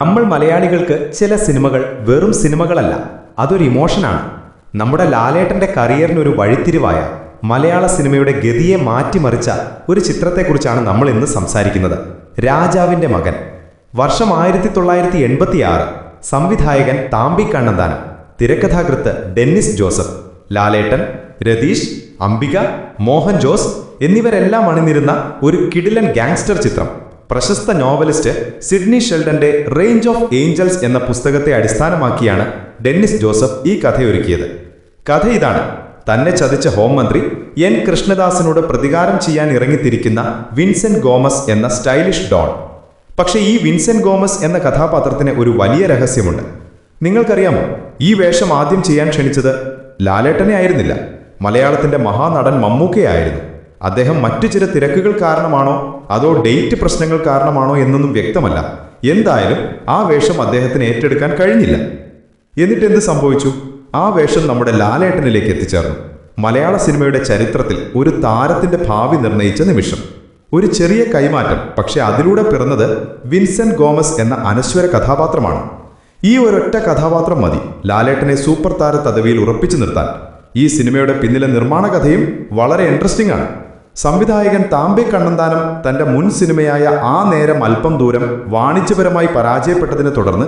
നമ്മൾ മലയാളികൾക്ക് ചില സിനിമകൾ വെറും സിനിമകളല്ല അതൊരു ഇമോഷനാണ് നമ്മുടെ ലാലേട്ടന്റെ കരിയറിനൊരു വഴിത്തിരിവായ മലയാള സിനിമയുടെ ഗതിയെ മാറ്റിമറിച്ച ഒരു ചിത്രത്തെക്കുറിച്ചാണ് നമ്മൾ ഇന്ന് സംസാരിക്കുന്നത്. രാജാവിന്റെ മകൻ. വർഷം ആയിരത്തി തൊള്ളായിരത്തി എൺപത്തിയാറ് സംവിധായകൻ താമ്പി കണ്ണന്താനം തിരക്കഥാകൃത്ത് ഡെന്നിസ് ജോസഫ് ലാലേട്ടൻ രതീഷ് അംബിക മോഹൻ ജോസ് എന്നിവരെല്ലാം അണിനിരുന്ന ഒരു കിടിലൻ ഗാങ്സ്റ്റർ ചിത്രം. പ്രശസ്ത നോവലിസ്റ്റ് സിഡ്നി ഷെൽഡന്റെ റേഞ്ച് ഓഫ് ഏഞ്ചൽസ് എന്ന പുസ്തകത്തെ അടിസ്ഥാനമാക്കിയാണ് ഡെന്നിസ് ജോസഫ് ഈ കഥയൊരുക്കിയത്. കഥ ഇതാണ്. തന്നെ ചതിച്ച ഹോം മന്ത്രി എൻ. കൃഷ്ണദാസിനോട് പ്രതികാരം ചെയ്യാൻ ഇറങ്ങിത്തിരിക്കുന്ന വിൻസെന്റ് ഗോമസ് എന്ന സ്റ്റൈലിഷ് ഡോൺ. പക്ഷേ ഈ വിൻസെന്റ് ഗോമസ് എന്ന കഥാപാത്രത്തിന് ഒരു വലിയ രഹസ്യമുണ്ട്. നിങ്ങൾക്കറിയാമോ ഈ വേഷം ആദ്യം ചെയ്യാൻ ക്ഷണിച്ചത് ലാലേട്ടനെ ആയിരുന്നില്ല. മലയാളത്തിന്റെ മഹാനടൻ മമ്മൂക്കയായിരുന്നു. അദ്ദേഹം മറ്റു ചില തിരക്കുകൾ കാരണമാണോ? അതോ ഡേറ്റ് പ്രശ്നങ്ങൾ കാരണമാണോ എന്നൊന്നും വ്യക്തമല്ല. എന്തായാലും ആ വേഷം അദ്ദേഹത്തിന് ഏറ്റെടുക്കാൻ കഴിഞ്ഞില്ല. എന്നിട്ട് എന്ത് സംഭവിച്ചു? ആ വേഷം നമ്മുടെ ലാലേട്ടനിലേക്ക് എത്തിച്ചേർന്നു. മലയാള സിനിമയുടെ ചരിത്രത്തിൽ ഒരു താരത്തിന്റെ ഭാവി നിർണയിച്ച നിമിഷം. ഒരു ചെറിയ കൈമാറ്റം പക്ഷെ അതിലൂടെ പിറന്നത് വിൻസെന്റ് ഗോമസ് എന്ന അനശ്വര കഥാപാത്രമാണ്. ഈ ഒരൊറ്റ കഥാപാത്രം മതി. ലാലേട്ടനെ സൂപ്പർ താര പദവിയിൽ ഉറപ്പിച്ചു നിർത്താൻ. ഈ സിനിമയുടെ പിന്നിലെ നിർമ്മാണ കഥയും വളരെ ഇൻട്രസ്റ്റിംഗ് ആണ്. സംവിധായകൻ താമ്പി കണ്ണന്താനം തന്റെ മുൻ സിനിമയായ ആ നേരം അല്പം ദൂരം വാണിജ്യപരമായി പരാജയപ്പെട്ടതിനെ തുടർന്ന്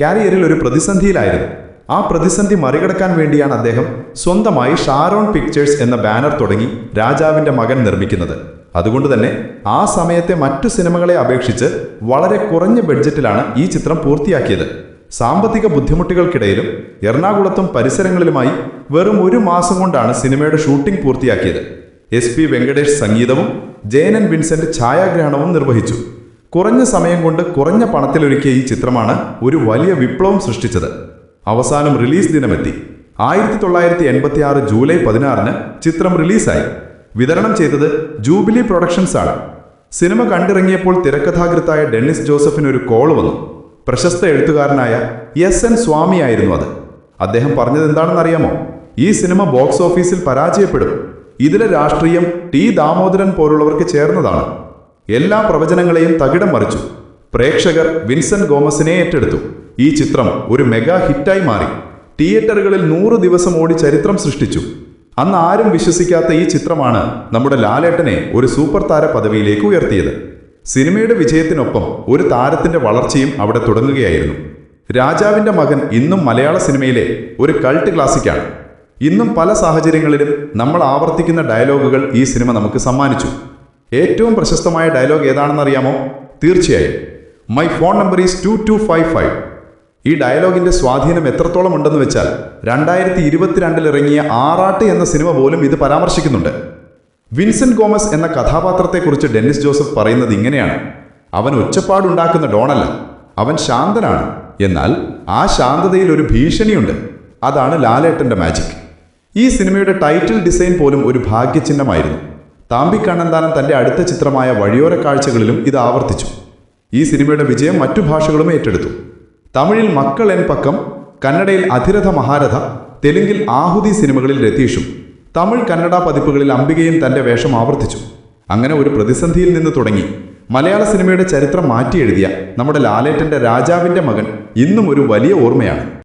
കാരിയറിൽ ഒരു പ്രതിസന്ധിയിലായിരുന്നു. ആ പ്രതിസന്ധി മറികടക്കാൻ വേണ്ടിയാണ് അദ്ദേഹം സ്വന്തമായി ഷാരോൺ പിക്ചേഴ്സ് എന്ന ബാനർ തുടങ്ങി രാജാവിന്റെ മകൻ നിർമ്മിക്കുന്നത്. അതുകൊണ്ട് തന്നെ ആ സമയത്തെ മറ്റു സിനിമകളെ അപേക്ഷിച്ച് വളരെ കുറഞ്ഞ ബഡ്ജറ്റിലാണ് ഈ ചിത്രം പൂർത്തിയാക്കിയത്. സാമ്പത്തിക ബുദ്ധിമുട്ടുകൾക്കിടയിലും എറണാകുളത്തും പരിസരങ്ങളിലുമായി വെറും ഒരു മാസം കൊണ്ടാണ് സിനിമയുടെ ഷൂട്ടിംഗ് പൂർത്തിയാക്കിയത്. എസ് പി വെങ്കടേഷ് സംഗീതവും ജയനൻ വിൻസെന്റ് ഛായാഗ്രഹണവും നിർവഹിച്ചു. കുറഞ്ഞ സമയം കൊണ്ട് കുറഞ്ഞ പണത്തിലൊരുക്കിയ ഈ ചിത്രമാണ് ഒരു വലിയ വിപ്ലവം സൃഷ്ടിച്ചത്. അവസാനം റിലീസ് ദിനമെത്തി. ആയിരത്തി തൊള്ളായിരത്തി എൺപത്തി ആറ് ജൂലൈ പതിനാറിന് ചിത്രം റിലീസായി. വിതരണം ചെയ്തത് ജൂബിലി പ്രൊഡക്ഷൻസ് ആണ്. സിനിമ കണ്ടിറങ്ങിയപ്പോൾ തിരക്കഥാകൃത്തായ ഡെന്നിസ് ജോസഫിന് ഒരു കോൾ വന്നു. പ്രശസ്ത എഴുത്തുകാരനായ എസ് എൻ സ്വാമിയായിരുന്നു അത്. അദ്ദേഹം പറഞ്ഞത് എന്താണെന്നറിയാമോ ഈ സിനിമ ബോക്സ് ഓഫീസിൽ പരാജയപ്പെടും. ഇതിലെ രാഷ്ട്രീയം ടി ദാമോദരൻ പോലുള്ളവർക്ക് ചേർന്നതാണ്. എല്ലാ പ്രവചനങ്ങളെയും തകിടം മറിച്ചു. പ്രേക്ഷകർ വിൻസെന്റ് ഗോമസിനെ ഏറ്റെടുത്തു. ഈ ചിത്രം ഒരു മെഗാ ഹിറ്റായി മാറി. തിയേറ്ററുകളിൽ നൂറ് ദിവസം ഓടി ചരിത്രം സൃഷ്ടിച്ചു. അന്ന് ആരും വിശ്വസിക്കാത്ത ഈ ചിത്രമാണ് നമ്മുടെ ലാലേട്ടനെ ഒരു സൂപ്പർ താര പദവിയിലേക്ക് ഉയർത്തിയത്. സിനിമയുടെ വിജയത്തിനൊപ്പം ഒരു താരത്തിന്റെ വളർച്ചയും അവിടെ തുടങ്ങുകയായിരുന്നു. രാജാവിന്റെ മകൻ ഇന്നും മലയാള സിനിമയിലെ ഒരു കൾട്ട് ക്ലാസിക്കാണ്. ഇന്നും പല സാഹചര്യങ്ങളിലും നമ്മൾ ആവർത്തിക്കുന്ന ഡയലോഗുകൾ ഈ സിനിമ നമുക്ക് സമ്മാനിച്ചു. ഏറ്റവും പ്രശസ്തമായ ഡയലോഗ് ഏതാണെന്നറിയാമോ? തീർച്ചയായും. My phone number is two two five five ഈ ഡയലോഗിന്റെ സ്വാധീനം എത്രത്തോളം ഉണ്ടെന്ന് വെച്ചാൽ രണ്ടായിരത്തി ഇരുപത്തിരണ്ടിൽ ഇറങ്ങിയ ആറാട്ട് എന്ന സിനിമ പോലും ഇത് പരാമർശിക്കുന്നുണ്ട്. വിൻസെന്റ് ഗോമസ് എന്ന കഥാപാത്രത്തെക്കുറിച്ച് ഡെന്നിസ് ജോസഫ് പറയുന്നത് ഇങ്ങനെയാണ്. അവൻ ഒച്ചപ്പാടുണ്ടാക്കുന്ന ഡോണല്ല. അവൻ ശാന്തനാണ്. എന്നാൽ ആ ശാന്തതയിൽ ഒരു ഭീഷണിയുണ്ട്. അതാണ് ലാലേട്ടന്റെ മാജിക് ഈ സിനിമയുടെ ടൈറ്റിൽ ഡിസൈൻ പോലും ഒരു ഭാഗ്യചിഹ്നമായിരുന്നു. താമ്പി കണ്ണന്താനം തന്റെ അടുത്ത ചിത്രമായ വഴിയോര കാഴ്ചകളിലും ഇത് ആവർത്തിച്ചു. ഈ സിനിമയുടെ വിജയം മറ്റു ഭാഷകളും ഏറ്റെടുത്തു. തമിഴിൽ മക്കൾ എൻ പക്കം കന്നഡയിൽ അധിരഥ മഹാരഥ തെലുങ്കിൽ ആഹുതി സിനിമകളിൽ രതീഷും തമിഴ് കന്നഡ പതിപ്പുകളിൽ അംബികയും തന്റെ വേഷം ആവർത്തിച്ചു. അങ്ങനെ ഒരു പ്രതിസന്ധിയിൽ നിന്ന് തുടങ്ങി. മലയാള സിനിമയുടെ ചരിത്രം മാറ്റിയെഴുതിയ നമ്മുടെ ലാലേട്ടന്റെ രാജാവിന്റെ മകൻ ഇന്നും ഒരു വലിയ ഓർമ്മയാണ്.